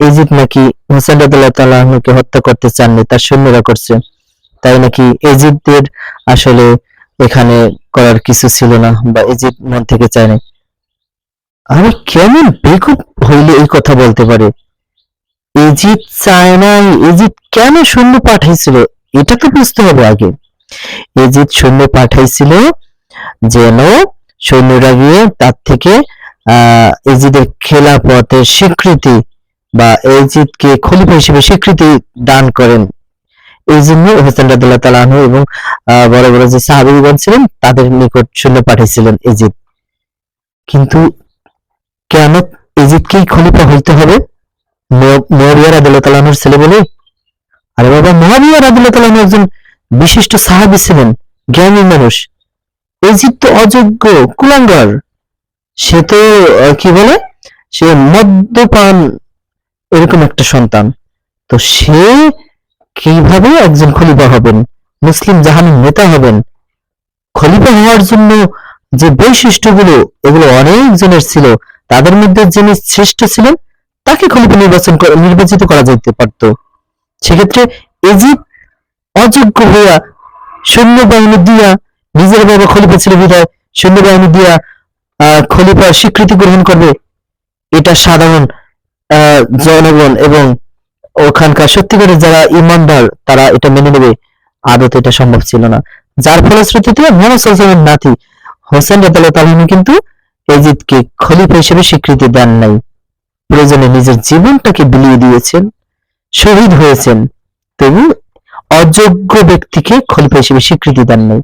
এজিদ নাকি হোসেন রাদিয়াল্লাহু তাআলা হত্যা করতে চাননি, তার সৈন্যরা করছে। তাই নাকি এজিদের আসলে এখানে করার কিছু ছিল না বা এজিদ মন থেকে চায়নি? আমি কেমন বেকুব হইলে এই কথা বলতে পারে? এজিদ চায় নাই এজিদ কেন সৈন্য পাঠাইছিল? এটা তো বুঝতে হবে আগে। এজিদ সৈন্য পাঠাইছিল যেন সৈন্যরা গিয়ে তার থেকে, আহ এজিদের খেলাপথের স্বীকৃতি বা এজিদকে খলিফা হিসেবে স্বীকৃতি দান করেন। এই জন্য হোসেন রাদিয়াল্লাহু তাআলা আনহু এবং বড় বড় যে সাহাবীগণ ছিলেন, তাদের নিকট সৈন্য পাঠিয়েছিলেন এজিদ কিন্তু কেন এজিদকেই খলিফা হইতে হবে। মুয়াবিয়া রাদিয়াল্লাহু তাআলা ছেলে বলে, আরে বাবা মুয়াবিয়া রাদিয়াল্লাহু তাআলা একজন বিশিষ্ট সাহাবী ছিলেন, জ্ঞানী মানুষ। এজিদ তো অযোগ্য কুলাঙ্গার। সে তো কি বলে? সে মদ্যপান এরকম একটা সন্তান। তো সে কীভাবে একজন খলিফা হবেন? মুসলিম জাহানের নেতা হবেন? খলিফা হওয়ার জন্য যে বৈশিষ্ট্যগুলো, এগুলো অনেক জনের ছিল। তাদের মধ্যে যিনি শ্রেষ্ঠ ছিলেন, তাকে খলিফা নির্বাচন নির্বাচিত করা যেতে পারত। সেক্ষেত্রে এজিদ অযোগ্য হইয়া সৈন্যবাহিনী দিয়া নিজের বাবা খলিফা ছিল বিধায় সৈন্যবাহিনী দিয়া খলিফা স্বীকৃতি গ্রহণ করবে। এটা সাধারণ জনগণ এবং ওখানকার সত্যিকারের যারা ইমানদার, তারা এটা মেনে নেবে। আদতে এটা সম্ভব ছিল না। যার ফলশ্রুতিতে মোহাম্মদ সাল্লামের নাতি হোসেন তাআলা কিন্তু এজিদকে খলিফা হিসেবে স্বীকৃতি দেন নাই। প্রয়োজনে নিজের জীবনটাকে বিলিয়ে দিয়েছেন, শহীদ হয়েছেন। তবু অযোগ্য ব্যক্তিকে খলিফা হিসেবে স্বীকৃতি দেন নাই।